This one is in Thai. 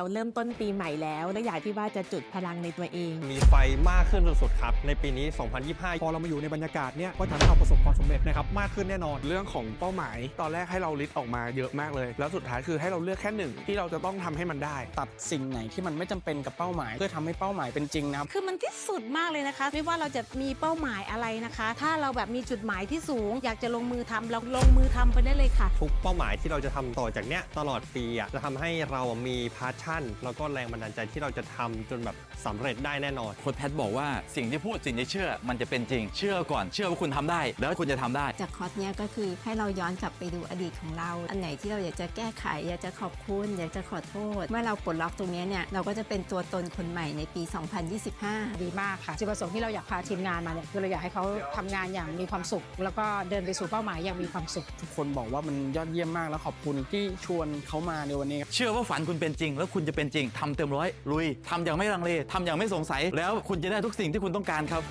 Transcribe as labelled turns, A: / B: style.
A: เราเริ่มต้นปีใหม่แล้ว และอยากที่ว่าจะจุดพลังในตัวเอง
B: มีไฟมากขึ้นสุดๆครับ ในปีนี้ 2025
C: พอเรามาอยู่ในบรรยากาศเนี้ยก็ทำให้เราประสบความสำเร็จนะครับมากขึ้นแน่นอน
D: เรื่องของเป้าหมาย ตอนแรกให้เราลิสต์ออกมาเยอะมากเลย แล้วสุดท้ายคือให้เราเลือกแค่หนึ่งที่เราจะต้องทำให้มันได้
E: ตัดสิ่งไหนที่มันไม่จำเป็นกับเป้าหมาย เพื่อทำให้เป้าหมายเป็นจริงนะครับ
F: คือมันที่สุดมากเลยนะคะ ไม่ว่าเราจะมีเป้าหมายอะไรนะคะ ถ้าเราแบบมีจุดหมายที่สูง อยากจะลงมือทำเราลงมือทำไปได้เลยค่ะ
B: ทุกเป้าหมายที่เราจะทำต่อจากเนี้ยตลอดปีอะจะทำให้เรามีพาชั่น แล้วก็แรงบันดาลใจที่เราจะทำจนแบบสำเร็จได้แน่นอน
G: โค้ชแพทบอกว่าสิ่งที่พูดสิ่งที่เชื่อมันจะเป็นจริง เชื่อก่อนเชื่อว่าคุณทำได้ แล้วคุณจะทำได้
H: จากคอร์สเนี้ยก็คือให้เราย้อนกลับไปดูอดีตของเรา อันไหนที่เราอยากจะแก้ไข อยากจะขอบคุณ อยากจะขอโทษ เมื่อเราปลดล็อกตรงเนี้ยเนี่ยเราก็จะเป็นตัวตนคนใหม่ในปี 2025
I: ดีมากค่ะจุดประสงค์ที่เราอยากพาทีมงานมาเนี่ยคือเราอยากให้เขาทำงานอย่างมีความสุข แล้วก็เดินไปสู่เป้าหมายอย่างมีความสุข
E: ทุกคนบอกว่ามันยอดเยี่ยมมากแล้วขอบคุณที่ชวนเขามาในวันนี้
G: เชื่อว่าฝันคุณเป็นจริง แล้วคุณจะเป็นจริงทำเต็มร้อยลุยทำอย่างไม่ลังเลทำอย่างไม่สงสัย แล้วคุณจะได้ทุกสิ่งที่คุณต้องการครับ